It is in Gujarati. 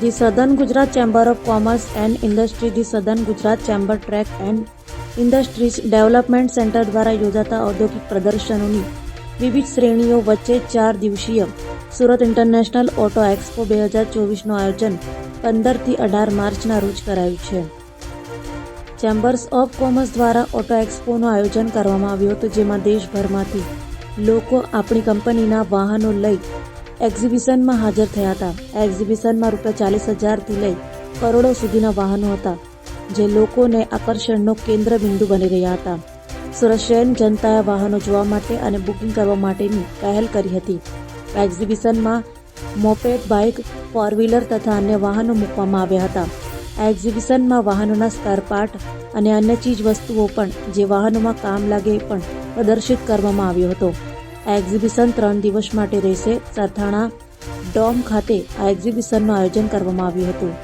The southern Gujarat chamber of commerce and industry, the southern Gujarat chamber trade and industries development centre દ્વારા યોજાતા ઔદ્યોગિક પ્રદર્શનોની વિવિધ શ્રેણીઓ વચ્ચે ચાર દિવસીય સુરત ઇન્ટરનેશનલ ઓટો એક્સપો બે હજાર ચોવીસનું આયોજન પંદરથી અઢાર માર્ચના રોજ કરાયું છે. ચેમ્બર્સ ઓફ કોમર્સ દ્વારા ઓટો એક્સપોનું આયોજન કરવામાં આવ્યું હતું, જેમાં દેશભરમાંથી લોકો આપણી કંપનીના વાહનો લઈ એક્ઝિબિશનમાં હાજર થયા હતા. એક્ઝિબિશનમાં રૂપિયા ચાલીસ હજારથી લઈ કરોડો સુધીના વાહનો હતા, જે લોકોને આકર્ષણનો કેન્દ્ર બિંદુ બની રહ્યા હતા. સુરત શહેરની જનતાએ વાહનો જોવા માટે અને બુકિંગ કરવા માટેની પહેલ કરી હતી. એક્ઝિબિશનમાં મોપેડ, બાઇક ફોર વ્હીલર તથા અન્ય વાહનો મૂકવામાં આવ્યા હતા. એક્ઝિબિશનમાં વાહનોના સ્તરપાટ અને અન્ય ચીજ વસ્તુઓ પણ જે વાહનોમાં કામ લાગે પણ પ્રદર્શિત કરવામાં આવ્યો હતો. આ એક્ઝિબિશન ત્રણ દિવસ માટે રહેશે. સરથાણા ડોમ ખાતે આ એક્ઝિબિશનનું આયોજન કરવામાં આવ્યું હતું.